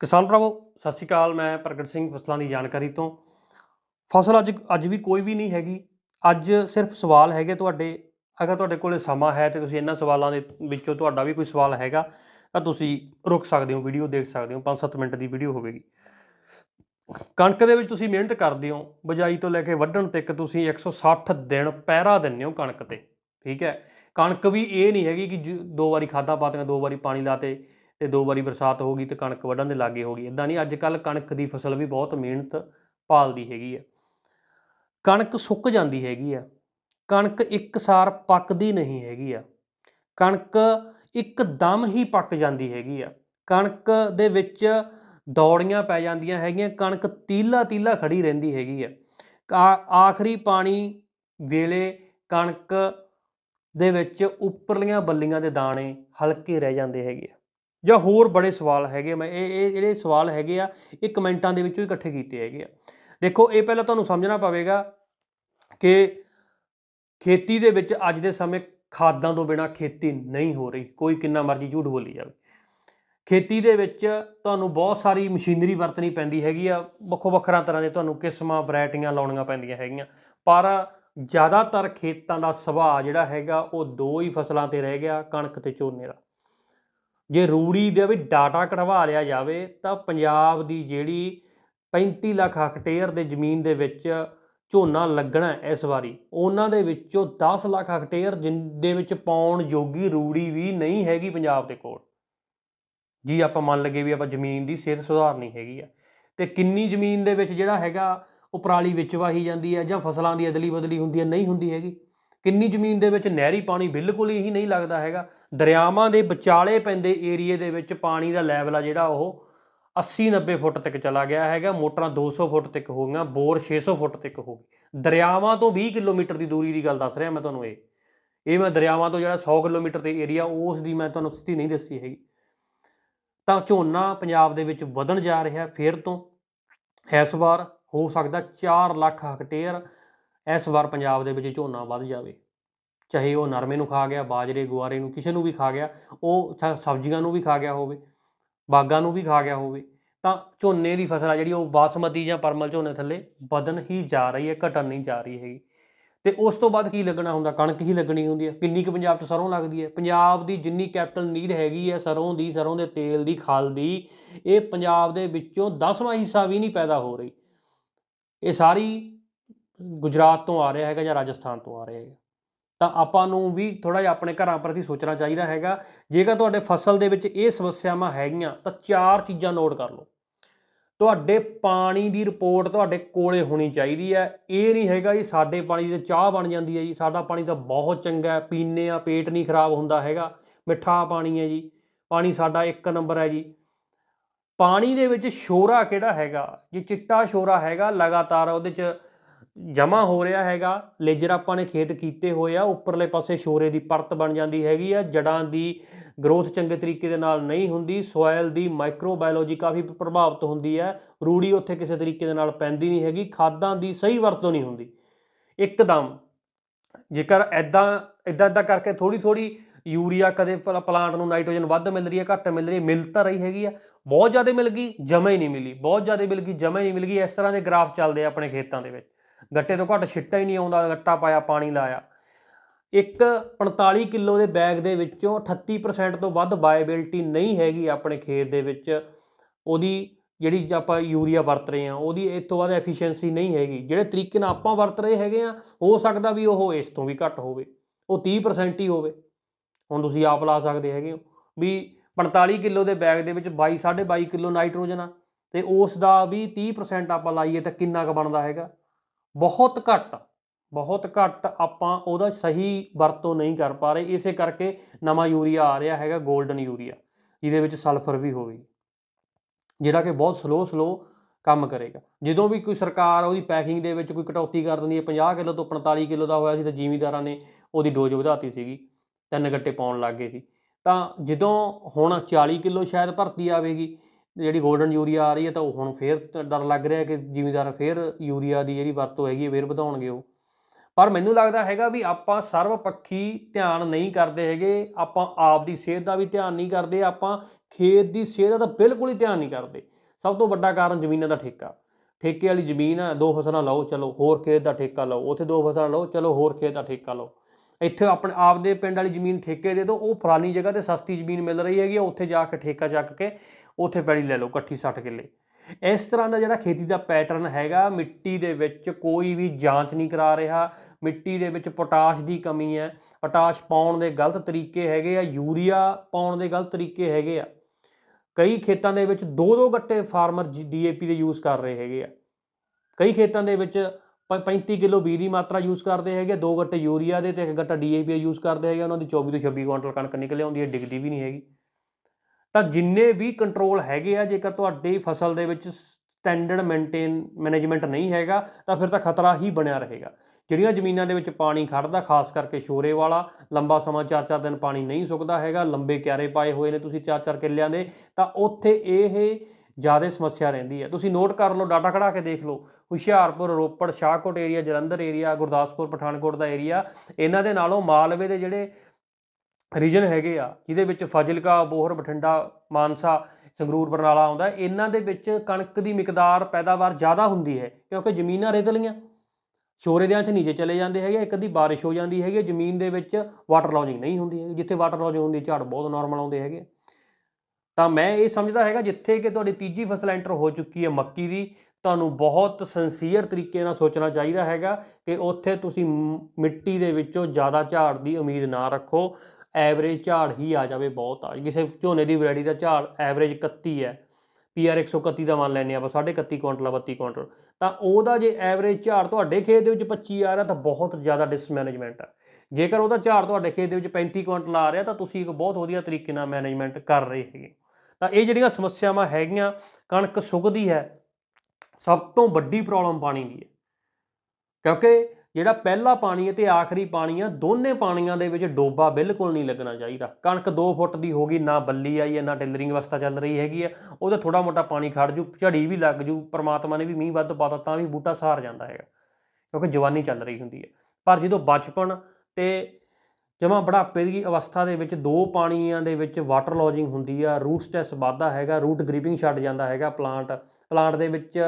ਕਿਸਾਨ ਭਰਾਵੋ, ਸਤਿ ਸ਼੍ਰੀ ਅਕਾਲ। ਮੈਂ ਪ੍ਰਗਟ ਸਿੰਘ ਫਸਲਾਂ ਦੀ ਜਾਣਕਾਰੀ ਤੋਂ। ਫਸਲ ਅੱਜ ਅੱਜ ਵੀ ਕੋਈ ਵੀ ਨਹੀਂ ਹੈਗੀ। ਅੱਜ ਸਿਰਫ ਸਵਾਲ ਹੈਗੇ ਤੁਹਾਡੇ। ਅਗਰ ਤੁਹਾਡੇ ਕੋਲੇ ਸਮਾਂ ਹੈ ਤੇ ਤੁਸੀਂ ਇਹਨਾਂ ਸਵਾਲਾਂ ਦੇ ਵਿੱਚੋਂ ਤੁਹਾਡਾ ਵੀ ਕੋਈ ਸਵਾਲ ਹੈਗਾ, ਤਾਂ ਤੁਸੀਂ ਰੁਕ ਸਕਦੇ ਹੋ, ਵੀਡੀਓ ਦੇਖ ਸਕਦੇ ਹੋ 5-7 ਮਿੰਟ ਦੀ ਵੀਡੀਓ ਹੋਵੇਗੀ। ਕਣਕ ਦੇ ਵਿੱਚ ਤੁਸੀਂ ਮਿਹਨਤ ਕਰਦੇ ਹੋ। ਬਜਾਈ ਤੋਂ ਲੈ ਕੇ ਵੱਢਣ ਤੱਕ ਤੁਸੀਂ 160 ਦਿਨ ਪਹਿਰਾ ਦਿੰਦੇ ਹੋ ਕਣਕ ਤੇ। ਠੀਕ ਹੈ? ਕਣਕ ਵੀ ਇਹ ਨਹੀਂ ਹੈਗੀ ਕਿ ਜ- ਦੋ ਵਾਰੀ ਖਾਦਾਂ ਪਾਤੀਆਂ, ਦੋ ਵਾਰੀ ਪਾਣੀ ਲਾਤੇ ਤੇ ਦੋ ਵਾਰੀ ਬਰਸਾਤ ਹੋ ਗਈ ਤੇ ਕਣਕ ਵੱਢਣ ਦੇ ਲਾਗੇ ਹੋ ਗਈ। ਇਦਾਂ ਨਹੀਂ, ਅੱਜ ਕੱਲ ਕਣਕ ਦੀ ਫਸਲ ਵੀ ਬਹੁਤ ਮਿਹਨਤ ਪਾਲਦੀ ਹੈਗੀ ਆ ਕਣਕ ਸੁੱਕ ਜਾਂਦੀ ਹੈਗੀ ਆ ਕਣਕ ਇੱਕਸਾਰ ਪੱਕਦੀ ਨਹੀਂ ਹੈਗੀ ਆ ਕਣਕ ਇੱਕਦਮ ਹੀ ਪੱਕ ਜਾਂਦੀ ਹੈਗੀ ਆ ਕਣਕ ਦੇ ਵਿੱਚ ਦੌੜੀਆਂ ਪੈ ਜਾਂਦੀਆਂ ਹੈਗੀਆਂ, ਕਣਕ ਤੀਲਾ ਤੀਲਾ ਖੜੀ ਰਹਿੰਦੀ ਹੈਗੀ ਆ- ਆਖਰੀ ਪਾਣੀ ਵੇਲੇ ਕਣਕ ਦੇ ਵਿੱਚ ਉੱਪਰਲੀਆਂ ਬੱਲੀਆਂ ਦੇ ਦਾਣੇ ਹਲਕੇ ਰਹਿ ਜਾਂਦੇ ਹੈਗੇ ਆ। ਜਾਂ ਹੋਰ ਬੜੇ ਸਵਾਲ ਹੈਗੇ ਮੈਂ ਇਹ ਇਹ ਜਿਹੜੇ ਸਵਾਲ ਹੈਗੇ ਆ, ਇਹ ਕਮੈਂਟਾਂ ਦੇ ਵਿੱਚੋਂ ਹੀ ਇਕੱਠੇ ਕੀਤੇ ਹੈਗੇ ਆ। ਦੇਖੋ, ਇਹ ਪਹਿਲਾਂ ਤੁਹਾਨੂੰ ਸਮਝਣਾ ਪਵੇਗਾ ਕਿ ਖੇਤੀ ਦੇ ਵਿੱਚ ਅੱਜ ਦੇ ਸਮੇਂ ਖਾਦਾਂ ਤੋਂ ਬਿਨਾ ਖੇਤੀ ਨਹੀਂ ਹੋ ਰਹੀ, ਕੋਈ ਕਿੰਨਾ ਮਰਜ਼ੀ ਝੂਠ ਬੋਲੀ ਜਾਵੇ। ਖੇਤੀ ਦੇ ਵਿੱਚ ਤੁਹਾਨੂੰ ਬਹੁਤ ਸਾਰੀ ਮਸ਼ੀਨਰੀ ਵਰਤਣੀ ਪੈਂਦੀ ਹੈਗੀ ਆ, ਵੱਖੋ ਵੱਖਰਾ ਤਰ੍ਹਾਂ ਦੇ ਤੁਹਾਨੂੰ ਕਿਸਮਾਂ, ਵੈਰਾਈਟੀਆਂ ਲਾਉਣੀਆਂ ਪੈਂਦੀਆਂ ਹੈਗੀਆਂ, ਪਰ ਜ਼ਿਆਦਾਤਰ ਖੇਤਾਂ ਦਾ ਸੁਭਾਅ ਜਿਹੜਾ ਹੈਗਾ, ਉਹ ਦੋ ਹੀ ਫਸਲਾਂ ਤੇ ਰਹਿ ਗਿਆ, ਕਣਕ ਤੇ ਝੋਨੇ ਦਾ। ਜੇ ਰੂੜੀ ਦੇ ਵੀ ਡਾਟਾ ਕਢਵਾ ਲਿਆ ਜਾਵੇ ਤਾਂ ਪੰਜਾਬ ਦੀ ਜਿਹੜੀ 35 ਲੱਖ ਹੈਕਟੇਅਰ ਦੇ ਜ਼ਮੀਨ ਦੇ ਵਿੱਚ ਝੋਨਾ ਲੱਗਣਾ ਇਸ ਵਾਰੀ, ਉਹਨਾਂ ਦੇ ਵਿੱਚੋਂ 10 ਲੱਖ ਹੈਕਟੇਅਰ ਜਿਨ ਦੇ ਵਿੱਚ ਪਾਉਣ ਜੋਗੀ ਰੂੜੀ ਵੀ ਨਹੀਂ ਹੈਗੀ ਪੰਜਾਬ ਦੇ ਕੋਲ। ਜੀ ਆਪਾਂ ਮੰਨ ਲਗੇ ਵੀ ਆਪਾਂ ਜ਼ਮੀਨ ਦੀ ਸਿਹਤ ਸੁਧਾਰਨੀ ਹੈਗੀ ਆ, ਤੇ ਕਿੰਨੀ ਜ਼ਮੀਨ ਦੇ ਵਿੱਚ ਜਿਹੜਾ ਹੈਗਾ ਉਹ ਪਰਾਲੀ ਵਿੱਚ ਵਾਹੀ ਜਾਂਦੀ ਹੈ ਜਾਂ ਫਸਲਾਂ ਦੀ ਅਦਲੀ ਬਦਲੀ ਹੁੰਦੀ ਹੈ, ਨਹੀਂ ਹੁੰਦੀ ਹੈਗੀ। ਕਿੰਨੀ ਜ਼ਮੀਨ ਦੇ ਵਿੱਚ ਨਹਿਰੀ ਪਾਣੀ ਬਿਲਕੁਲ ਹੀ ਨਹੀਂ ਲੱਗਦਾ ਹੈਗਾ ਦਰਿਆਵਾਂ ਦੇ ਵਿਚਾਲੇ ਪੈਂਦੇ ਏਰੀਏ ਦੇ ਵਿੱਚ ਪਾਣੀ ਦਾ ਲੈਵਲ ਆ ਜਿਹੜਾ ਉਹ 80 90 ਫੁੱਟ ਤੱਕ ਚਲਾ ਗਿਆ ਹੈਗਾ, ਮੋਟਰਾਂ 200 ਫੁੱਟ ਤੱਕ ਹੋ ਗਈਆਂ, ਬੋਰ 600 ਫੁੱਟ ਤੱਕ ਹੋ ਗਏ ਦਰਿਆਵਾਂ ਤੋਂ 20 ਕਿਲੋਮੀਟਰ ਦੀ ਦੂਰੀ ਦੀ ਗੱਲ ਦੱਸ ਰਿਹਾ ਮੈਂ ਤੁਹਾਨੂੰ ਇਹ। ਇਹ ਮੈਂ ਦਰਿਆਵਾਂ ਤੋਂ ਜਿਹੜਾ 100 ਕਿਲੋਮੀਟਰ ਤੇ ਏਰੀਆ, ਉਸ ਦੀ ਮੈਂ ਤੁਹਾਨੂੰ ਸਥਿਤੀ ਨਹੀਂ ਦੱਸੀ ਹੈਗੀ। ਤਾਂ ਝੋਨਾ ਪੰਜਾਬ ਦੇ ਵਿੱਚ ਵਧਣ ਜਾ ਰਿਹਾ ਫਿਰ ਤੋਂ। ਇਸ ਵਾਰ ਹੋ ਸਕਦਾ 4 ਲੱਖ ਹੈਕਟੇਅਰ ਇਸ ਵਾਰ ਪੰਜਾਬ ਦੇ ਵਿੱਚ ਝੋਨਾ ਵੱਧ ਜਾਵੇ। ਚਾਹੇ ਉਹ ਨਰਮੇ ਨੂੰ ਖਾ ਗਿਆ, ਬਾਜਰੇ, ਗੁਆਰੇ ਨੂੰ, ਕਿਸੇ ਨੂੰ ਵੀ ਖਾ ਗਿਆ, ਉਹ ਸ- ਸਬਜ਼ੀਆਂ ਨੂੰ ਵੀ ਖਾ ਗਿਆ ਹੋਵੇ, ਬਾਗਾਂ ਨੂੰ ਵੀ ਖਾ ਗਿਆ ਹੋਵੇ, ਤਾਂ ਝੋਨੇ ਦੀ ਫਸਲ ਆ ਜਿਹੜੀ ਉਹ ਬਾਸਮਤੀ ਜਾਂ ਪਰਮਲ ਝੋਨੇ ਥੱਲੇ ਵਧਣ ਹੀ ਜਾ ਰਹੀ ਹੈ, ਘਟਣ ਨਹੀਂ ਜਾ ਰਹੀ ਹੈਗੀ। ਤੇ ਉਸ ਤੋਂ ਬਾਅਦ ਕੀ ਲੱਗਣਾ ਹੁੰਦਾ? ਕਣਕ ਹੀ ਲੱਗਣੀ ਹੁੰਦੀ ਹੈ। ਕਿੰਨੀ ਕੁ ਪੰਜਾਬ 'ਚ ਸਰੋਂ ਲੱਗਦੀ ਹੈ? ਪੰਜਾਬ ਦੀ ਜਿੰਨੀ ਕੈਪੀਟਲ ਨੀਡ ਹੈਗੀ ਹੈ ਸਰੋਂ ਦੀ, ਸਰੋਂ ਦੇ ਤੇਲ ਦੀ, ਖਲ ਦੀ, ਇਹ ਪੰਜਾਬ ਦੇ ਵਿੱਚੋਂ 10ਵਾਂ ਹਿੱਸਾ ਵੀ ਨਹੀਂ ਪੈਦਾ ਹੋ ਰਹੀ। ਇਹ ਸਾਰੀ ਗੁਜਰਾਤ ਤੋਂ ਆ ਰਿਹਾ ਹੈਗਾ ਜਾਂ ਰਾਜਸਥਾਨ ਤੋਂ ਆ ਰਿਹਾ ਹੈਗਾ। ਤਾਂ ਆਪਾਂ ਨੂੰ ਵੀ ਥੋੜਾ ਜਿਹਾ ਆਪਣੇ ਘਰਾਂ ਪ੍ਰਤੀ ਸੋਚਣਾ ਚਾਹੀਦਾ ਹੈਗਾ। ਜੇਕਰ ਤੁਹਾਡੇ ਫਸਲ ਦੇ ਵਿੱਚ ਇਹ ਸਮੱਸਿਆਵਾਂ ਹੈਗੀਆਂ, ਤਾਂ ਚਾਰ ਚੀਜ਼ਾਂ ਨੋਟ ਕਰ ਲਓ। ਤੁਹਾਡੇ ਪਾਣੀ ਦੀ ਰਿਪੋਰਟ ਤੁਹਾਡੇ ਕੋਲੇ ਹੋਣੀ ਚਾਹੀਦੀ ਹੈ। ਇਹ ਨਹੀਂ ਹੈਗਾ ਜੀ ਸਾਡੇ ਪਾਣੀ ਦੀ ਚਾਹ ਬਣ ਜਾਂਦੀ ਹੈ ਜੀ। ਸਾਡਾ ਪਾਣੀ ਤਾਂ ਬਹੁਤ ਚੰਗਾ ਹੈ ਪੀਨੇ ਆ ਪੇਟ ਨਹੀਂ ਖਰਾਬ ਹੁੰਦਾ ਹੈਗਾ। ਮਿੱਠਾ ਪਾਣੀ ਹੈ ਜੀ। ਪਾਣੀ ਸਾਡਾ ਇੱਕ ਨੰਬਰ ਹੈ ਜੀ। ਪਾਣੀ ਦੇ ਵਿੱਚ ਸ਼ੋਰਾ ਕਿਹੜਾ ਹੈਗਾ? ਜੇ ਚਿੱਟਾ ਸ਼ੋਰਾ ਹੈਗਾ, ਲਗਾਤਾਰ ਉਹਦੇ 'ਚ ਜਮਾ ਹੋ ਰਿਹਾ ਹੈਗਾ, ਲੇਜਰ ਆਪਾਂ ਨੇ ਖੇਤ ਕੀਤੇ ਹੋਏ ਆ, ਉੱਪਰਲੇ ਪਾਸੇ ਸ਼ੋਰੇ ਦੀ ਪਰਤ ਬਣ ਜਾਂਦੀ ਹੈਗੀ ਆ, ਜੜਾਂ ਦੀ ਗਰੋਥ ਚੰਗੇ ਤਰੀਕੇ ਦੇ ਨਾਲ ਨਹੀਂ ਹੁੰਦੀ ਸੋਇਲ ਦੀ ਮਾਈਕਰੋਬਾਇਓਲੋਜੀ ਕਾਫੀ ਪ੍ਰਭਾਵਿਤ ਹੁੰਦੀ ਹੈ, ਰੂੜੀ ਉੱਥੇ ਕਿਸੇ ਤਰੀਕੇ ਦੇ ਨਾਲ ਪੈਂਦੀ ਨਹੀਂ ਹੈਗੀ, ਖਾਦਾਂ ਦੀ ਸਹੀ ਵਰਤੋਂ ਨਹੀਂ ਹੁੰਦੀ। ਇੱਕਦਮ ਜੇਕਰ ਐਦਾਂ ਇਦਾਂ ਇਦਾਂ ਕਰਕੇ ਥੋੜੀ ਥੋੜੀ ਯੂਰੀਆ ਕਦੇ ਪਲਾਂਟ ਨੂੰ ਨਾਈਟ੍ਰੋਜਨ ਵੱਧ ਮਿਲ ਰਹੀ ਹੈ, ਘੱਟ ਮਿਲ ਰਹੀ ਹੈ, ਮਿਲ ਤਾਂ ਰਹੀ ਹੈਗੀ ਆ, ਬਹੁਤ ਜ਼ਿਆਦਾ ਮਿਲ ਗਈ ਜਮਾ ਹੀ ਨਹੀਂ ਮਿਲੀ, ਬਹੁਤ ਜ਼ਿਆਦਾ ਮਿਲ ਗਈ ਜਮਾ ਹੀ ਨਹੀਂ ਮਿਲ ਗਈ, ਇਸ ਤਰ੍ਹਾਂ ਦੇ ਗ੍ਰਾਫ ਚੱਲਦੇ ਆ ਆਪਣੇ ਖੇਤਾਂ ਦੇ ਵਿੱਚ। ਗੱਟੇ ਤੋਂ ਘੱਟ ਛਿੱਟਾ ਹੀ ਨਹੀਂ ਆਉਂਦਾ, ਗੱਟਾ ਪਾਇਆ, ਪਾਣੀ ਲਾਇਆ। ਇੱਕ 45 ਕਿਲੋ ਦੇ ਬੈਗ ਦੇ ਵਿੱਚੋਂ 38% ਤੋਂ ਵੱਧ ਵਾਇਬਿਲਟੀ ਨਹੀਂ ਹੈਗੀ ਆਪਣੇ ਖੇਤ ਦੇ ਵਿੱਚ। ਉਹਦੀ ਜਿਹੜੀ ਆਪਾਂ ਯੂਰੀਆ ਵਰਤ ਰਹੇ ਆ ਉਹਦੀ ਇਸ ਤੋਂ ਵੱਧ ਐਫੀਸ਼ੀਐਂਸੀ ਨਹੀਂ ਹੈਗੀ। ਜਿਹੜੇ ਤਰੀਕੇ ਨਾਲ ਆਪਾਂ ਵਰਤ ਰਹੇ ਹੈਗੇ ਆ ਹੋ ਸਕਦਾ ਵੀ ਉਹ ਇਸ ਤੋਂ ਵੀ ਘੱਟ ਹੋਵੇ। ਉਹ 30% ਹੀ ਹੋਵੇ। ਹੁਣ ਤੁਸੀਂ ਆਪ ਲਾ ਸਕਦੇ ਹੈਗੇ ਹੋ। ਵੀ 45 ਕਿਲੋ ਦੇ ਬੈਗ ਦੇ ਵਿੱਚ 22 22.5 ਕਿਲੋ ਨਾਈਟ੍ਰੋਜਨ ਆ, ਤੇ ਉਸ ਦਾ ਵੀ 30% ਆਪਾਂ ਲਾਈਏ ਤਾਂ ਕਿੰਨਾ ਕੁ ਬਣਦਾ ਹੈਗਾ? ਬਹੁਤ ਘੱਟ ਬਹੁਤ ਘੱਟ ਆਪਾਂ ਉਹਦਾ ਸਹੀ ਵਰਤੋਂ ਨਹੀਂ ਕਰ ਪਾ ਰਹੇ। ਇਸੇ ਕਰਕੇ ਨਵਾਂ ਯੂਰੀਆ ਆ ਰਿਹਾ ਹੈਗਾ 골ਡਨ ਯੂਰੀਆ, ਜਿਹਦੇ ਵਿੱਚ ਸਲਫਰ ਵੀ ਹੋਵੇ ਜਿਹੜਾ ਕਿ ਬਹੁਤ ਸਲੋ ਸਲੋ ਕੰਮ ਕਰੇਗਾ। ਜਦੋਂ ਵੀ ਕੋਈ ਸਰਕਾਰ ਉਹਦੀ ਪੈਕਿੰਗ ਦੇ ਵਿੱਚ ਕੋਈ ਕਟੌਤੀ ਕਰ ਦਿੰਦੀ ਹੈ 50 ਕਿਲੋ ਤੋਂ 45 ਕਿਲੋ ਦਾ ਹੋਇਆ ਸੀ ਤਾਂ ਜ਼ਿਮੀਂਦਾਰਾਂ ਨੇ ਉਹਦੀ ਡੋਜ਼ ਵਧਾਤੀ ਸੀਗੀ, ਤਿੰਨ ਗੱਟੇ ਪਾਉਣ ਲੱਗ ਗਏ ਸੀ। ਤਾਂ ਜਦੋਂ ਹੁਣ 40 ਕਿਲੋ ਸ਼ਾਇਦ ਭਰਤੀ ਆਵੇਗੀ ਜਿਹੜੀ ਗੋਲਡਨ ਯੂਰੀਆ ਆ ਰਹੀ ਹੈ ਤਾਂ ਉਹ ਹੁਣ ਫੇਰ ਡਰ ਲੱਗ ਰਿਹਾ ਕਿ ਜ਼ਿਮੀਦਾਰ ਫੇਰ ਯੂਰੀਆ ਦੀ ਜਿਹੜੀ ਵਰਤੋਂ ਹੈਗੀ ਹੈ ਫੇਰ ਵਧਾਉਣਗੇ ਉਹ। ਪਰ ਮੈਨੂੰ ਲੱਗਦਾ ਹੈਗਾ ਵੀ ਆਪਾਂ ਸਰਵ ਪੱਖੀ ਧਿਆਨ ਨਹੀਂ ਕਰਦੇ ਹੈਗੇ, ਆਪਾਂ ਆਪ ਦੀ ਸਿਹਤ ਦਾ ਵੀ ਧਿਆਨ ਨਹੀਂ ਕਰਦੇ, ਆਪਾਂ ਖੇਤ ਦੀ ਸਿਹਤ ਦਾ ਬਿਲਕੁਲ ਹੀ ਧਿਆਨ ਨਹੀਂ ਕਰਦੇ। ਸਭ ਤੋਂ ਵੱਡਾ ਕਾਰਨ ਜ਼ਮੀਨਾਂ ਦਾ ਠੇਕਾ। ਠੇਕੇ ਵਾਲੀ ਜ਼ਮੀਨ ਆ, ਦੋ ਫਸਲਾਂ ਲਓ, ਚਲੋ ਹੋਰ ਖੇਤ ਦਾ ਠੇਕਾ ਲਓ, ਉੱਥੇ ਦੋ ਫਸਲਾਂ ਲਓ, ਚਲੋ ਹੋਰ ਖੇਤ ਦਾ ਠੇਕਾ ਲਓ। ਇੱਥੇ ਆਪਣੇ ਆਪਦੇ ਪਿੰਡ ਵਾਲੀ ਜ਼ਮੀਨ ਠੇਕੇ ਦੇ ਦਿਓ ਉਹ ਫਲਾਨੀ ਜਗ੍ਹਾ ਤੇ ਸਸਤੀ ਜ਼ਮੀਨ ਮਿਲ ਰਹੀ ਹੈਗੀ ਆ, ਉੱਥੇ ਜਾ ਕੇ ਠੇਕਾ ਚੱਕ ਕੇ ਉੱਥੇ ਪੈੜੀ ਲੈ ਲਓ ਇਕੱਠੀ 60 ਕਿੱਲੇ। ਇਸ ਤਰ੍ਹਾਂ ਦਾ ਜਿਹੜਾ ਖੇਤੀ ਦਾ ਪੈਟਰਨ ਹੈਗਾ ਮਿੱਟੀ ਦੇ ਵਿੱਚ ਕੋਈ ਵੀ ਜਾਂਚ ਨਹੀਂ ਕਰਾ ਰਿਹਾ ਮਿੱਟੀ ਦੇ ਵਿੱਚ ਪੋਟਾਸ਼ ਦੀ ਕਮੀ ਹੈ। ਪੋਟਾਸ਼ ਪਾਉਣ ਦੇ ਗਲਤ ਤਰੀਕੇ ਹੈਗੇ ਆ ਯੂਰੀਆ ਪਾਉਣ ਦੇ ਗਲਤ ਤਰੀਕੇ ਹੈਗੇ ਆ। ਕਈ ਖੇਤਾਂ ਦੇ ਵਿੱਚ ਦੋ ਦੋ ਗੱਟੇ ਫਾਰਮਰ ਡੀਏਪੀ ਦੇ ਯੂਜ਼ ਕਰ ਰਹੇ ਹੈਗੇ ਆ। ਕਈ ਖੇਤਾਂ ਦੇ ਵਿੱਚ 35 ਕਿਲੋ ਬੀ ਦੀ ਮਾਤਰਾ ਯੂਜ਼ ਕਰਦੇ ਹੈਗੇ, ਦੋ ਗੱਟੇ ਯੂਰੀਆ ਦੇ ਤੇ ਇੱਕ ਗੱਟਾ ਡੀਏਪੀ ਦਾ ਯੂਜ਼ ਕਰਦੇ ਹੈਗੇ, ਉਹਨਾਂ ਦੀ 24 ਤੋਂ 26 ਕੁਇੰਟਲ ਕਣਕ ਨਿਕਲ ਆਉਂਦੀ ਹੈ, ਡਿੱਗਦੀ ਵੀ ਨਹੀਂ ਹੈਗੀ। ਤਾਂ ਜਿੰਨੇ ਵੀ ਕੰਟਰੋਲ ਹੈਗੇ ਆ, ਜੇਕਰ ਤੁਹਾਡੀ ਫਸਲ ਦੇ ਵਿੱਚ ਸਟੈਂਡਰਡ ਮੇਨਟੇਨ ਮੈਨੇਜਮੈਂਟ ਨਹੀਂ ਹੈਗਾ, ਤਾਂ ਫਿਰ ਤਾਂ ਖਤਰਾ ਹੀ ਬਣਿਆ ਰਹੇਗਾ। ਜਿਹੜੀਆਂ ਜ਼ਮੀਨਾਂ ਦੇ ਵਿੱਚ ਪਾਣੀ ਖੜਦਾ ਖਾਸ ਕਰਕੇ ਸ਼ੋਰੇ ਵਾਲਾ, ਲੰਬਾ ਸਮਾਂ 4-4 ਦਿਨ ਪਾਣੀ ਨਹੀਂ ਸੁੱਕਦਾ ਹੈਗਾ, ਲੰਬੇ ਕਿਆਰੇ ਪਾਏ ਹੋਏ ਨੇ ਤੁਸੀਂ 4-4 ਕਿੱਲਿਆਂ ਦੇ, ਤਾਂ ਉੱਥੇ ਇਹ ਜ਼ਿਆਦਾ ਸਮੱਸਿਆ ਰਹਿੰਦੀ ਹੈ। ਤੁਸੀਂ ਨੋਟ ਕਰ ਲਓ ਡਾਟਾ ਕਢਾ ਕੇ ਦੇਖ ਲਓ। ਹੁਸ਼ਿਆਰਪੁਰ, ਰੋਪੜ, ਸ਼ਾਹਕੋਟ ਏਰੀਆ ਜਲੰਧਰ ਏਰੀਆ ਗੁਰਦਾਸਪੁਰ, ਪਠਾਨਕੋਟ ਦਾ ਏਰੀਆ ਇਹਨਾਂ ਦੇ ਨਾਲੋਂ ਮਾਲਵੇ ਦੇ ਜਿਹੜੇ ਰੀਜਨ ਹੈਗੇ ਆ, ਜਿਹਦੇ ਵਿੱਚ ਫਾਜ਼ਿਲਕਾ, ਬੋਹਰ, ਬਠਿੰਡਾ, ਮਾਨਸਾ, ਸੰਗਰੂਰ, ਬਰਨਾਲਾ ਆਉਂਦਾ ਇਹਨਾਂ ਦੇ ਵਿੱਚ ਕਣਕ ਦੀ ਮਿਕਦਾਰ ਪੈਦਾਵਾਰ ਜ਼ਿਆਦਾ ਹੁੰਦੀ ਹੈ, ਕਿਉਂਕਿ ਜ਼ਮੀਨਾਂ ਰੇਤਲੀਆਂ ਸ਼ੋਰੇ ਦੇ ਅੰਸ਼ ਨੀਚੇ ਚਲੇ ਜਾਂਦੇ ਹੈਗੇ ਇੱਕ ਅੱਧੀ ਬਾਰਿਸ਼ ਹੋ ਜਾਂਦੀ ਹੈਗੀ ਜ਼ਮੀਨ ਦੇ ਵਿੱਚ ਵਾਟਰ ਲੌਜਿੰਗ ਨਹੀਂ ਹੁੰਦੀ ਹੈਗੀ, ਜਿੱਥੇ ਵਾਟਰ ਲੌਜਿੰਗ ਹੁੰਦੀ, ਝਾੜ ਬਹੁਤ ਨਾਰਮਲ ਆਉਂਦੇ ਹੈਗੇ ਤਾਂ ਮੈਂ ਇਹ ਸਮਝਦਾ ਹੈਗਾ ਜਿੱਥੇ ਕਿ ਤੁਹਾਡੀ ਤੀਜੀ ਫਸਲ ਐਂਟਰ ਹੋ ਚੁੱਕੀ ਹੈ ਮੱਕੀ ਦੀ, ਤੁਹਾਨੂੰ ਬਹੁਤ ਸਿੰਸੀਅਰ ਤਰੀਕੇ ਨਾਲ ਸੋਚਣਾ ਚਾਹੀਦਾ ਹੈਗਾ ਕਿ ਉੱਥੇ ਤੁਸੀਂ ਮਿੱਟੀ ਦੇ ਵਿੱਚੋਂ ਜ਼ਿਆਦਾ ਝਾੜ ਦੀ ਉਮੀਦ ਨਾ ਰੱਖੋ। ਐਵਰੇਜ ਝਾੜ ਹੀ ਆ ਜਾਵੇ ਬਹੁਤ ਆ। ਕਿਸੇ ਝੋਨੇ ਦੀ ਵੈਰਾਈਟੀ ਦਾ ਝਾੜ ਐਵਰੇਜ 31 ਹੈ। ਪੀਆਰ 131 ਦਾ ਮੰਨ ਲੈਂਦੇ ਆਪਾਂ 31 ਕੁਇੰਟਲ ਆ 32 ਕੁਇੰਟਲ। ਤਾਂ ਉਹਦਾ ਜੇ ਐਵਰੇਜ ਝਾੜ ਤੁਹਾਡੇ ਖੇਤ ਦੇ ਵਿੱਚ 25 ਆ ਰਿਹਾ ਤਾਂ ਬਹੁਤ ਜ਼ਿਆਦਾ ਡਿਸਮੈਨੇਜਮੈਂਟ ਹੈ ਜੇਕਰ ਉਹਦਾ ਝਾੜ ਤੁਹਾਡੇ ਖੇਤ ਦੇ ਵਿੱਚ 35 ਕੁਇੰਟਲ ਆ ਰਿਹਾ ਤਾਂ ਤੁਸੀਂ ਇੱਕ ਬਹੁਤ ਵਧੀਆ ਤਰੀਕੇ ਨਾਲ ਮੈਨੇਜਮੈਂਟ ਕਰ ਰਹੇ ਹੈਗੇ। ਤਾਂ ਇਹ ਜਿਹੜੀਆਂ ਸਮੱਸਿਆਵਾਂ ਹੈਗੀਆਂ, ਕਣਕ ਸੁੱਕਦੀ ਹੈ, ਸਭ ਤੋਂ ਵੱਡੀ ਪ੍ਰੋਬਲਮ ਪਾਣੀ ਦੀ ਹੈ। ਕਿਉਂਕਿ ਜਿਹੜਾ ਪਹਿਲਾ ਪਾਣੀ ਹੈ ਤੇ ਆਖਰੀ ਪਾਣੀ ਆ, ਦੋਨੇ ਪਾਣੀਆਂ ਦੇ ਵਿੱਚ ਡੋਬਾ ਬਿਲਕੁਲ ਨਹੀਂ ਲੱਗਣਾ ਚਾਹੀਦਾ। ਕਣਕ 2 ਫੁੱਟ ਦੀ ਹੋ ਗਈ, ਨਾ ਬੱਲੀ ਆਈ ਹੈ ਨਾ ਟਿਲਰਿੰਗ ਅਵਸਥਾ ਚੱਲ ਰਹੀ ਹੈਗੀ ਆ ਉਹਦਾ ਥੋੜਾ ਮੋਟਾ ਪਾਣੀ ਖੜ ਜੂ, ਝੜੀ ਵੀ ਲੱਗ ਜੂ, ਪਰਮਾਤਮਾ ਨੇ ਵੀ ਮੀਂਹ ਵੱਧ ਪਾਤਾ ਤਾਂ ਵੀ ਬੂਟਾ ਸਹਾਰ ਜਾਂਦਾ ਹੈਗਾ, ਕਿਉਂਕਿ ਜਵਾਨੀ ਚੱਲ ਰਹੀ ਹੁੰਦੀ ਹੈ। ਪਰ ਜਦੋਂ ਬਚਪਨ ਤੇ ਜਮਾ ਬੁਢਾਪੇ ਦੀ ਅਵਸਥਾ ਦੇ ਵਿੱਚ ਦੋ ਪਾਣੀਆਂ ਦੇ ਵਿੱਚ ਵਾਟਰ ਲੌਜਿੰਗ ਹੁੰਦੀ ਆ ਰੂਟ ਸਟ੍ਰੈਸ ਵੱਧਦਾ ਹੈਗਾ ਰੂਟ ਗ੍ਰਿਪਿੰਗ ਛੱਡ ਜਾਂਦਾ ਹੈਗਾ ਪਲਾਂਟ ਪਲਾਂਟ ਦੇ ਵਿੱਚ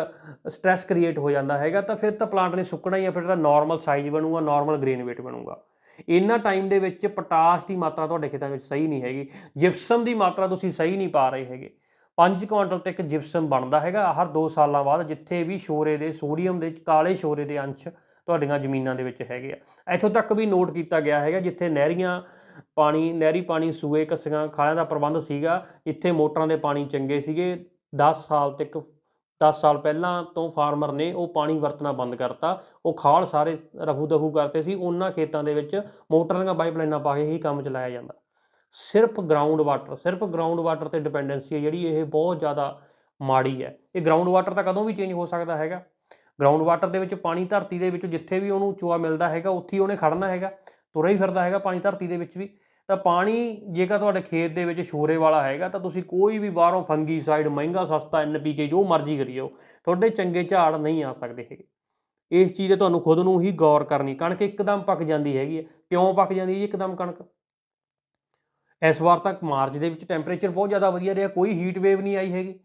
ਸਟ੍ਰੈਸ ਕ੍ਰੀਏਟ ਹੋ ਜਾਂਦਾ ਹੈਗਾ, ਤਾਂ ਫਿਰ ਤਾਂ ਪਲਾਂਟ ਨੇ ਸੁੱਕਣਾ ਹੀ ਆ, ਫਿਰ ਤਾਂ ਨਾਰਮਲ ਸਾਈਜ਼ ਬਣੂਗਾ ਨਾਰਮਲ ਗ੍ਰੇਨ weight ਬਣੂਗਾ। ਇਹਨਾਂ ਟਾਈਮ ਦੇ ਵਿੱਚ ਪੋਟਾਸ਼ ਦੀ ਮਾਤਰਾ ਤੁਹਾਡੇ ਖੇਤਾਂ ਵਿੱਚ ਸਹੀ ਨਹੀਂ ਹੈਗੀ ਜਿਪਸਮ ਦੀ ਮਾਤਰਾ ਤੁਸੀਂ ਸਹੀ ਨਹੀਂ ਪਾ ਰਹੇ ਹੈਗੇ। 5 ਕੁਇੰਟਲ ਤੱਕ ਜਿਪਸਮ ਬਣਦਾ ਹੈਗਾ ਹਰ 2 ਸਾਲਾਂ ਬਾਅਦ ਜਿੱਥੇ ਵੀ ਸ਼ੋਰੇ ਦੇ ਸੋਡੀਅਮ ਦੇ, ਕਾਲੇ ਸ਼ੋਰੇ ਦੇ ਅੰਸ਼ ਤੁਹਾਡੀਆਂ ਜ਼ਮੀਨਾਂ ਦੇ ਵਿੱਚ ਹੈਗੇ ਆ। ਇੱਥੋਂ ਤੱਕ ਵੀ ਨੋਟ ਕੀਤਾ ਗਿਆ ਹੈਗਾ, ਜਿੱਥੇ ਨਹਿਰੀਆਂ ਪਾਣੀ, ਨਹਿਰੀ ਪਾਣੀ, ਸੂਏ, ਕੱਸੀਆਂ ਖਾਲਿਆਂ ਦਾ ਪ੍ਰਬੰਧ ਸੀਗਾ ਇੱਥੇ ਮੋਟਰਾਂ ਦੇ ਪਾਣੀ ਚੰਗੇ ਸੀਗੇ। 10 ਸਾਲ ਤੱਕ 10 ਸਾਲ ਪਹਿਲਾਂ ਤੋਂ ਫਾਰਮਰ ਨੇ ਉਹ ਪਾਣੀ ਵਰਤਣਾ ਬੰਦ ਕਰਤਾ। ਉਹ ਖਾਲ ਸਾਰੇ ਰਫੂ ਦਫੂ ਕਰਤੇ ਸੀ। ਉਹਨਾਂ ਖੇਤਾਂ ਦੇ ਵਿੱਚ ਮੋਟਰਾਂ ਦੀਆਂ ਪਾਈਪਲਾਈਨਾਂ ਪਾ ਕੇ ਹੀ ਕੰਮ ਚਲਾਇਆ ਜਾਂਦਾ। ਸਿਰਫ ਗਰਾਊਂਡ ਵਾਟਰ ਸਿਰਫ ਗਰਾਊਂਡ ਵਾਟਰ ਤੇ ਡਿਪੈਂਡੈਂਸੀ ਹੈ ਜਿਹੜੀ, ਇਹ ਬਹੁਤ ਜ਼ਿਆਦਾ ਮਾੜੀ ਹੈ। ਇਹ ਗਰਾਊਂਡ ਵਾਟਰ ਤਾਂ ਕਦੋਂ ਵੀ ਚੇਂਜ ਹੋ ਸਕਦਾ ਹੈਗਾ? ਗਰਾਊਂਡ ਵਾਟਰ ਦੇ ਵਿੱਚ, ਪਾਣੀ ਧਰਤੀ ਦੇ ਵਿੱਚ, ਜਿੱਥੇ ਵੀ ਉਹਨੂੰ ਚੋਆ ਮਿਲਦਾ ਹੈਗਾ, ਉੱਥੇ ਹੀ ਉਹਨੇ ਖੜਨਾ ਹੈਗਾ, ਤੁਰਿਆ ਹੀ ਫਿਰਦਾ ਹੈਗਾ ਪਾਣੀ ਧਰਤੀ ਦੇ ਵਿੱਚ ਵੀ। ਤਾਂ ਪਾਣੀ ਜੇਕਰ ਤੁਹਾਡੇ ਖੇਤ ਦੇ ਵਿੱਚ ਸ਼ੋਰੇ ਵਾਲਾ ਹੈਗਾ, ਤਾਂ ਤੁਸੀਂ ਕੋਈ ਵੀ ਬਾਹਰੋਂ ਫੰਗੀਸਾਈਡ ਮਹਿੰਗਾ, ਸਸਤਾ ਐਨਪੀਕੇ ਜੋ ਮਰਜ਼ੀ ਕਰੀ ਜਾਓ ਤੁਹਾਡੇ ਚੰਗੇ ਝਾੜ ਨਹੀਂ ਆ ਸਕਦੇ ਹੈਗੇ। ਇਸ ਚੀਜ਼ ਤੇ ਤੁਹਾਨੂੰ ਖੁਦ ਨੂੰ ਹੀ ਗੌਰ ਕਰਨੀ, ਕਣਕ ਇੱਕਦਮ ਪੱਕ ਜਾਂਦੀ ਹੈਗੀ ਹੈ। ਕਿਉਂ ਪੱਕ ਜਾਂਦੀ ਹੈ ਜੀ ਇੱਕਦਮ ਕਣਕ? ਇਸ ਵਾਰ ਤੱਕ ਮਾਰਚ ਦੇ ਵਿੱਚ ਟੈਂਪਰੇਚਰ ਬਹੁਤ ਜ਼ਿਆਦਾ ਵਧੀਆ ਰਿਹਾ, ਕੋਈ ਹੀਟ ਵੇਵ ਨਹੀਂ ਆਈ ਹੈਗੀ।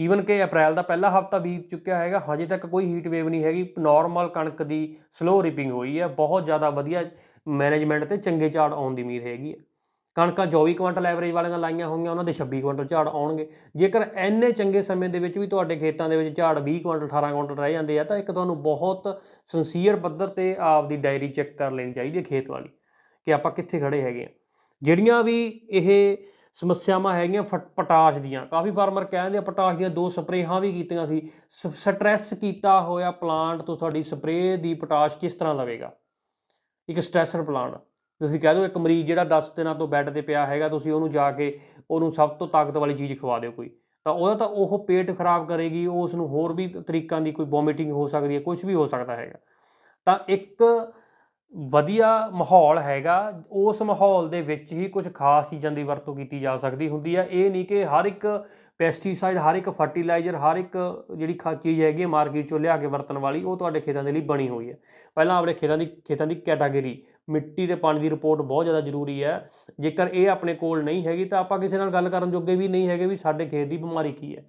ਈਵਨ ਕਿ ਅਪ੍ਰੈਲ ਦਾ ਪਹਿਲਾ ਹਫਤਾ ਬੀਤ ਚੁੱਕਿਆ ਹੈਗਾ, ਹਜੇ ਤੱਕ ਕੋਈ ਹੀਟ ਵੇਵ ਨਹੀਂ ਹੈਗੀ। ਨਾਰਮਲ ਕਣਕ ਦੀ ਸਲੋ ਰਿਪਿੰਗ ਹੋਈ ਹੈ। ਬਹੁਤ ਜ਼ਿਆਦਾ ਵਧੀਆ ਮੈਨੇਜਮੈਂਟ ਤੇ ਚੰਗੇ ਝਾੜ ਆਉਣ ਦੀ ਉਮੀਦ ਹੈਗੀ ਹੈ। ਕਣਕਾਂ 24 ਕੁਇੰਟਲ ਐਵਰੇਜ ਵਾਲੀਆਂ ਲਾਈਆਂ ਹੋਈਆਂ, ਉਹਨਾਂ ਦੇ 26 ਕੁਇੰਟਲ ਝਾੜ ਆਉਣਗੇ। ਜੇਕਰ ਐਨੇ ਚੰਗੇ ਸਮੇਂ ਦੇ ਵਿੱਚ ਵੀ ਤੁਹਾਡੇ ਖੇਤਾਂ ਦੇ ਵਿੱਚ ਝਾੜ 20 ਕੁਇੰਟਲ 18 ਕੁਇੰਟਲ ਰਹਿ ਜਾਂਦੇ ਆ, ਤਾਂ ਇੱਕ ਤੁਹਾਨੂੰ ਬਹੁਤ ਸੰਸੀਅਰ ਪੱਧਰ ਤੇ ਆਪ ਦੀ ਡਾਇਰੀ ਚੈੱਕ ਕਰ ਲੈਣੀ ਚਾਹੀਦੀ ਹੈ ਖੇਤ ਵਾਲੀ, ਕਿ ਆਪਾਂ ਕਿੱਥੇ ਖੜੇ ਹੈਗੇ ਆ। ਜਿਹੜੀਆਂ ਵੀ ਇਹ ਸਮੱਸਿਆਵਾਂ ਹੈਗੀਆਂ ਫਟ- ਪੋਟਾਸ਼ ਦੀਆਂ। ਕਾਫੀ ਫਾਰਮਰ ਕਹਿੰਦੇ ਆ ਪੋਟਾਸ਼ ਦੀਆਂ ਦੋ ਸਪਰੇਹਾਂ ਵੀ ਕੀਤੀਆਂ ਸੀ। ਸਟ੍ਰੈਸ ਕੀਤਾ ਹੋਇਆ ਪਲਾਂਟ ਤੋਂ ਤੁਹਾਡੀ ਸਪਰੇਅ ਦੀ ਪੋਟਾਸ਼ ਕਿਸ ਤਰ੍ਹਾਂ ਲਵੇਗਾ? ਇੱਕ ਸਟ੍ਰੈਸਰ ਪਲਾਂਟ। ਤੁਸੀਂ ਕਹਿ ਦਿਓ ਇੱਕ ਮਰੀਜ਼ ਜਿਹੜਾ 10 ਦਿਨਾਂ ਤੋਂ ਬੈੱਡ ਤੇ ਪਿਆ ਹੈਗਾ, ਤੁਸੀਂ ਉਹਨੂੰ ਜਾ ਕੇ ਉਹਨੂੰ ਸਭ ਤੋਂ ਤਾਕਤ ਵਾਲੀ ਚੀਜ਼ ਖਵਾ ਦਿਓ ਕੋਈ। ਤਾਂ ਉਹਦਾ ਤਾਂ ਉਹ ਪੇਟ ਖਰਾਬ ਕਰੇਗੀ ਉਸ ਨੂੰ ਹੋਰ ਵੀ ਤਰੀਕਾਂ ਦੀ ਕੋਈ ਵੋਮਿਟਿੰਗ ਹੋ ਸਕਦੀ ਹੈ ਕੁਝ ਵੀ ਹੋ ਸਕਦਾ ਹੈਗਾ। ਤਾਂ ਇੱਕ ਵਧੀਆ ਮਾਹੌਲ ਹੈਗਾ, ਉਸ ਮਾਹੌਲ ਦੇ ਵਿੱਚ ਹੀ ਕੁਝ ਖਾਸ ਚੀਜ਼ਾਂ ਦੀ ਵਰਤੋਂ ਕੀਤੀ ਜਾ ਸਕਦੀ ਹੁੰਦੀ ਹੈ ਇਹ ਨਹੀਂ ਕਿ ਹਰ ਇੱਕ ਪੈਸਟੀਸਾਈਡ ਹਰ ਇੱਕ ਫਰਟੀਲਾਈਜ਼ਰ ਹਰ ਇੱਕ ਜਿਹੜੀ ਖਾ, ਚੀਜ਼ ਹੈਗੀ ਮਾਰਕੀਟ ਚੋਂ ਲਿਆ ਕੇ ਵਰਤਣ ਵਾਲੀ, ਉਹ ਤੁਹਾਡੇ ਖੇਤਾਂ ਦੇ ਲਈ ਬਣੀ ਹੋਈ ਹੈ ਪਹਿਲਾਂ ਆਪਣੇ ਖੇਤਾਂ ਦੀ ਖੇਤਾਂ ਦੀ ਕੈਟਾਗਰੀ ਮਿੱਟੀ ਤੇ ਪਾਣੀ ਦੀ ਰਿਪੋਰਟ ਬਹੁਤ ਜ਼ਿਆਦਾ ਜ਼ਰੂਰੀ ਹੈ ਜੇਕਰ ਇਹ ਆਪਣੇ ਕੋਲ ਨਹੀਂ ਹੈਗੀ ਤਾਂ ਆਪਾਂ ਕਿਸੇ ਨਾਲ ਗੱਲ ਕਰਨ ਜੋਗੇ ਵੀ ਨਹੀਂ ਹੈਗੇ ਵੀ ਸਾਡੇ ਖੇਤ ਦੀ ਬਿਮਾਰੀ ਕੀ ਹੈ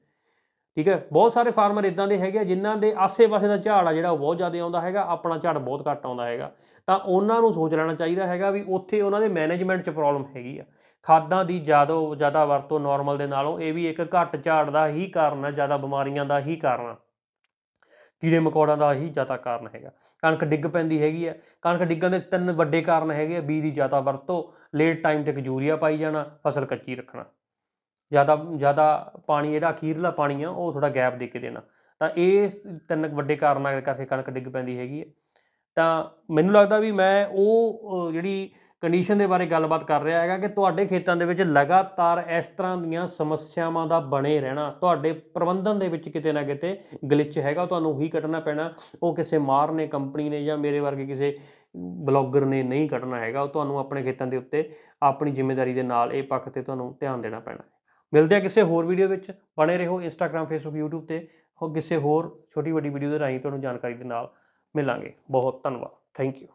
ਠੀਕ ਹੈ? ਬਹੁਤ ਸਾਰੇ ਫਾਰਮਰ ਇਦਾਂ ਦੇ ਹੈਗੇ ਆ ਜਿਨ੍ਹਾਂ ਦੇ ਆਸੇ-ਪਾਸੇ ਦਾ ਝਾੜ ਆ ਜਿਹੜਾ ਉਹ ਬਹੁਤ ਜ਼ਿਆਦਾ ਆਉਂਦਾ ਹੈਗਾ, ਆਪਣਾ ਝਾੜ ਬਹੁਤ ਘੱਟ ਆਉਂਦਾ ਹੈਗਾ। ਤਾਂ ਉਹਨਾਂ ਨੂੰ ਸੋਚ ਲੈਣਾ ਚਾਹੀਦਾ ਹੈਗਾ ਵੀ ਉੱਥੇ ਉਹਨਾਂ ਦੇ ਮੈਨੇਜਮੈਂਟ 'ਚ ਪ੍ਰੋਬਲਮ ਹੈਗੀ ਆ। ਖਾਦਾਂ ਦੀ ਜ਼ਿਆਦਾ ਜ਼ਿਆਦਾ ਵਰਤੋਂ ਨਾਰਮਲ ਦੇ ਨਾਲੋਂ ਇਹ ਵੀ ਇੱਕ ਘੱਟ ਝਾੜ ਦਾ ਹੀ ਕਾਰਨ ਹੈ ਜ਼ਿਆਦਾ ਬਿਮਾਰੀਆਂ ਦਾ ਹੀ ਕਾਰਨ ਆ। ਕੀੜੇ ਮਕੌੜਾਂ ਦਾ ਹੀ ਜ਼ਿਆਦਾ ਕਾਰਨ ਹੈਗਾ। ਕਣਕ ਡਿੱਗ ਪੈਂਦੀ ਹੈਗੀ ਹੈ ਕਣਕ ਡਿੱਗਣ ਦੇ ਤਿੰਨ ਵੱਡੇ ਕਾਰਨ ਹੈਗੇ ਆ, ਬੀਜ ਦੀ ਜ਼ਿਆਦਾ ਵਰਤੋਂ ਲੇਟ ਟਾਈਮ ਤੱਕ ਯੂਰੀਆ ਪਾਈ ਜਾਣਾ, ਫਸਲ ਕੱਚੀ ਰੱਖਣਾ। ਜ਼ਿਆਦਾ ਜ਼ਿਆਦਾ ਪਾਣੀ, ਜਿਹੜਾ ਅਖੀਰਲਾ ਪਾਣੀ ਆ, ਉਹ ਥੋੜਾ ਗੈਪ ਦੇ ਕੇ ਦੇਣਾ। ਤਾਂ ਇਹ ਤਿੰਨ ਵੱਡੇ ਕਾਰਨਾਂ ਕਰਕੇ ਕਣਕ ਡਿੱਗ ਪੈਂਦੀ ਹੈਗੀ ਹੈ ਤਾਂ ਮੈਨੂੰ ਲੱਗਦਾ ਵੀ ਮੈਂ ਉਹ ਜਿਹੜੀ ਕੰਡੀਸ਼ਨ ਦੇ ਬਾਰੇ ਗੱਲਬਾਤ ਕਰ ਰਿਹਾ ਹੈਗਾ ਕਿ ਤੁਹਾਡੇ ਖੇਤਾਂ ਦੇ ਵਿੱਚ ਲਗਾਤਾਰ ਇਸ ਤਰ੍ਹਾਂ ਦੀਆਂ ਸਮੱਸਿਆਵਾਂ ਦਾ ਬਣੇ ਰਹਿਣਾ, ਤੁਹਾਡੇ ਪ੍ਰਬੰਧਨ ਦੇ ਵਿੱਚ ਕਿਤੇ ਨਾ ਕਿਤੇ ਗਲਿਚ ਹੈਗਾ, ਤੁਹਾਨੂੰ ਉਹੀ ਕੱਢਣਾ ਪੈਣਾ। ਉਹ ਕਿਸੇ ਮਾਰ ਨੇ ਕੰਪਨੀ ਨੇ ਜਾਂ ਮੇਰੇ ਵਰਗੇ ਕਿਸੇ ਬਲੌਗਰ ਨੇ ਨਹੀਂ ਕੱਢਣਾ ਹੈਗਾ, ਉਹ ਤੁਹਾਨੂੰ ਆਪਣੇ ਖੇਤਾਂ ਦੇ ਉੱਤੇ ਆਪਣੀ ਜ਼ਿੰਮੇਵਾਰੀ ਦੇ ਨਾਲ ਇਹ ਪੱਖ ਤੇ ਤੁਹਾਨੂੰ ਧਿਆਨ ਦੇਣਾ ਪੈਣਾ। ਮਿਲਦੇ ਆ ਕਿਸੇ ਹੋਰ ਵੀਡੀਓ ਵਿੱਚ। ਬਣੇ ਰਹੋ ਇੰਸਟਾਗ੍ਰam ਫੇਸਬੁੱਕ YouTube ਤੇ। ਹੋ ਕਿਸੇ ਹੋਰ ਛੋਟੀ ਵੱਡੀ ਵੀਡੀਓ ਦੇ ਰਾਹੀਂ ਤੁਹਾਨੂੰ ਜਾਣਕਾਰੀ ਦੇ ਨਾਲ ਮਿਲਾਂਗੇ। ਬਹੁਤ ਧੰਨਵਾਦ। Thank you